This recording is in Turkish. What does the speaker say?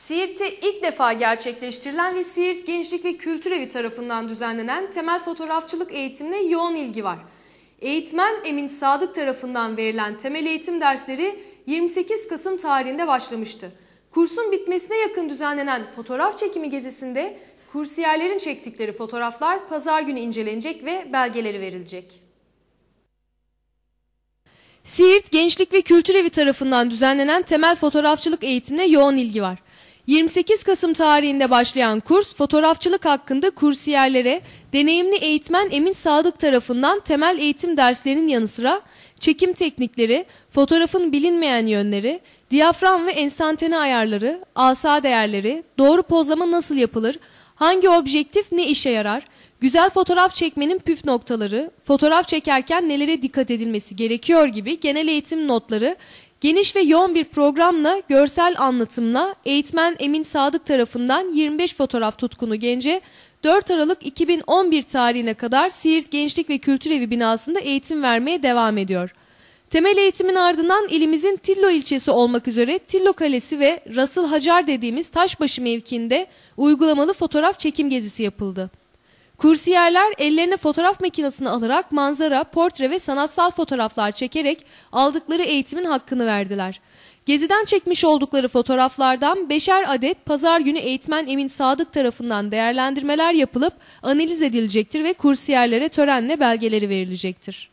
Siirt'te ilk defa gerçekleştirilen ve Siirt Gençlik ve Kültür Evi tarafından düzenlenen temel fotoğrafçılık eğitimine yoğun ilgi var. Eğitmen Emin Sadık tarafından verilen temel eğitim dersleri 28 Kasım tarihinde başlamıştı. Kursun bitmesine yakın düzenlenen fotoğraf çekimi gezisinde kursiyerlerin çektikleri fotoğraflar pazar günü incelenecek ve belgeleri verilecek. Siirt Gençlik ve Kültür Evi tarafından düzenlenen temel fotoğrafçılık eğitimine yoğun ilgi var. 28 Kasım tarihinde başlayan kurs fotoğrafçılık hakkında kursiyerlere deneyimli eğitmen Emin Sadık tarafından temel eğitim derslerinin yanı sıra çekim teknikleri, fotoğrafın bilinmeyen yönleri, diyafram ve enstantane ayarları, asa değerleri, doğru pozlama nasıl yapılır, hangi objektif ne işe yarar, güzel fotoğraf çekmenin püf noktaları, fotoğraf çekerken nelere dikkat edilmesi gerekiyor gibi genel eğitim notları Geniş ve yoğun bir programla, görsel anlatımla eğitmen Emin Sadık tarafından 25 fotoğraf tutkunu gence 4 Aralık 2011 tarihine kadar Siirt Gençlik ve Kültür Evi binasında eğitim vermeye devam ediyor. Temel eğitimin ardından ilimizin Tillo ilçesi olmak üzere Tillo Kalesi ve Rasıl Hacar dediğimiz Taşbaşı mevkiinde uygulamalı fotoğraf çekim gezisi yapıldı. Kursiyerler ellerine fotoğraf makinesini alarak manzara, portre ve sanatsal fotoğraflar çekerek aldıkları eğitimin hakkını verdiler. Geziden çekmiş oldukları fotoğraflardan beşer adet pazar günü eğitmen Emin Sadık tarafından değerlendirmeler yapılıp analiz edilecektir ve kursiyerlere törenle belgeleri verilecektir.